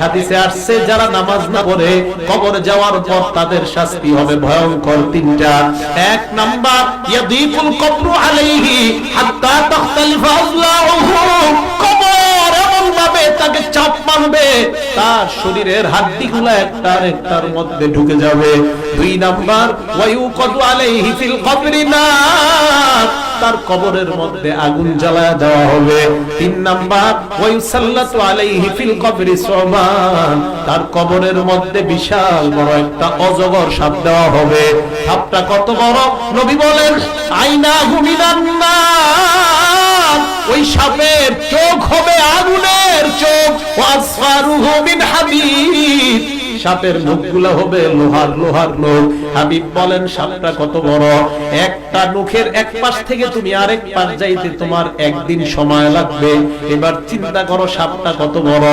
হাদিসে আসছে, যারা নামাজ না পড়ে কবর যাওয়ার পর তাদের শাস্তি হবে ভয়ঙ্কর তিনটা। এক নাম্বার ইয়াদিকুল কবরু আলাইহি হাত্তা তাখতালিফা আযলাউহু কবর এমন ভাবে তাকে চাপ মারবে, তার শরীরের হাড্ডিগুলো একটার একটার মধ্যে ঢুকে যাবে। দুই নাম্বার, ওয়ায়ুকাদু আলাইহি ফিল কবরি তার কবরের মধ্যে আগুন জ্বালায় দেওয়া হবে। তিন নাম্বার, ওয়ায়ুসাল্লাতু আলাইহি ফিল কবরি সুবান তার কবরের মধ্যে বিশাল বড় একটা অজগর সাপ দেওয়া হবে। সাপটা কত বড়? নবী বলেন আইনা হুমিনান নার। ওই সাপের চোখ হবে আগুনের চোখ। ওয়াসফারুহু মিন হাবিব সাপের মুখগুলো হবে লোহার লোহার লোক হাবিব বলেন, সাপটা কত বড়? একটা মুখের এক পাশ থেকে তুমি আরেক পাশ যাইতে তোমার একদিন সময় লাগবে। এবার চিন্তা করো, সাপটা কত বড়?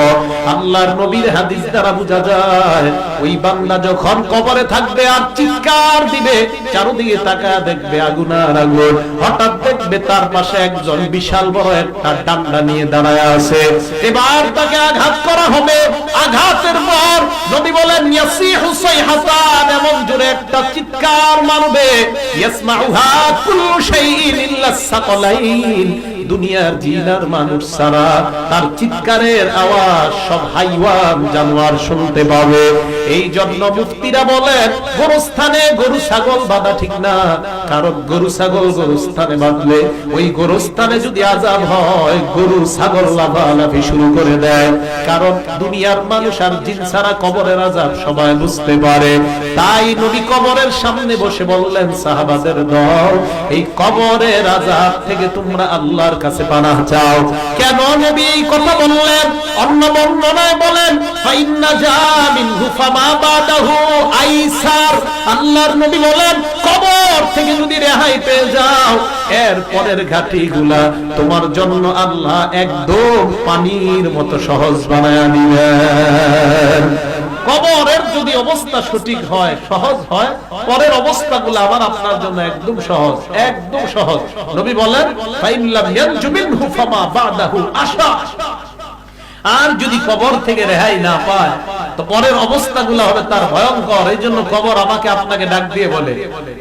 আল্লাহর নবীর হাদিস দ্বারা বোঝা যায়, ওই বান্দা যখন কবরে থাকবে আর চিৎকার দিবে, চারদিকে তাকা দেখবে আগুন আর আগুন। হঠাৎ দেখবে তার পাশে একজন বিশাল বড় একটা ডান্ডা নিয়ে দাঁড়ায় আছে। এবার তাকে আঘাত করা হবে। আঘাতের দুনিয়ার জিনার মানুষ সারা তার চিৎকারের আওয়াজ সব হাইওয়ান জানোয়ার শুনতে পাবে। এই জন্য মুফতিরা বলেন, গোরস্থানে গরু, ছাগল বাঁধা ঠিক না। কারণ গরু, ছাগল গোরস্থানে বাঁধলে ওই গোরস্থানে যদি আজাব হয়, গরু, ছাগল লাফালাফি শুরু করে দেয়। কারণ দুনিয়ার মানুষ আর জিন ছাড়া কবরের আজাব সবাই বুঝতে পারে। তাই নবী কবরের সামনে বসে বললেন, সাহাবাদের দল, এই কবরের আজাব থেকে তোমরা আল্লাহর কাছে পানাহ চাও। কেন নবী এই কথা বললেন? অন্য বর্ণনায় বলেন আল্লাহর নবী বলেন, কবর থেকে যদি রেহাই পেয়ে যাও, এর পরের ঘাটিগুলা তোমার জন্য আল্লাহ একদম পানির মতো সহজ বানায় দিবেন। কবরের যদি অবস্থা সঠিক হয়, সহজ হয়, পরের অবস্থাগুলো আবার আপনার জন্য একদম সহজ একদম সহজ। নবী বলেন আর যদি কবর থেকে রেহাই না পায় তো পরের অবস্থাগুলো হবে তার ভয়ঙ্কর, এই জন্য কবর আমাকে আপনাকে ডাক দিয়ে বলে,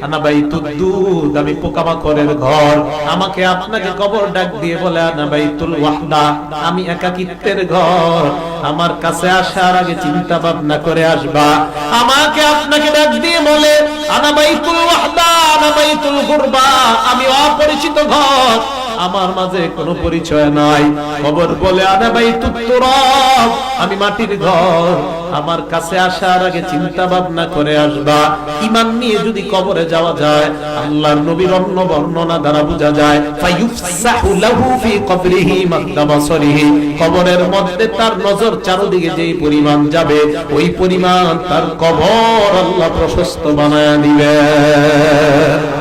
আনা ভাই তুদ্দুদ আমি পোকামাকড়ের ঘর। আমাকে আপনাকে কবর ডাক দিয়ে বলে, আনা ভাই তুল ওয়াহদা, আমি একাকিত্বের ঘর। আমার কাছে আসার আগে চিন্তা ভাবনা করে আসবা। আমাকে আপনাকে ডাক দিয়ে বলে, আনা ভাই তুল আনা ভাই তুল গুরবা, আমি অপরিচিত ঘর। আমার মাঝে কোনো পরিচয় নাই। খবর বলে আনা ভাই তুত্তরব আমি মাটির ঘর। আমার কাছে আসার আগে চিন্তা ভাবনা করে আসবা। ইমান নিয়ে যদি কবরে যাওয়া যায়, আল্লাহর নবীর অন্য বর্ণনা দ্বারা বোঝা যায়, ফায়ুফসাহু লাহু ফি কবরিহি মাদ্দা বাসরিহি। কবরের মধ্যে তার নজর চারদিকে যেই পরিমাণ যাবে, ওই পরিমাণ তার কবর আল্লাহ প্রশস্ত বানায়া দিবেন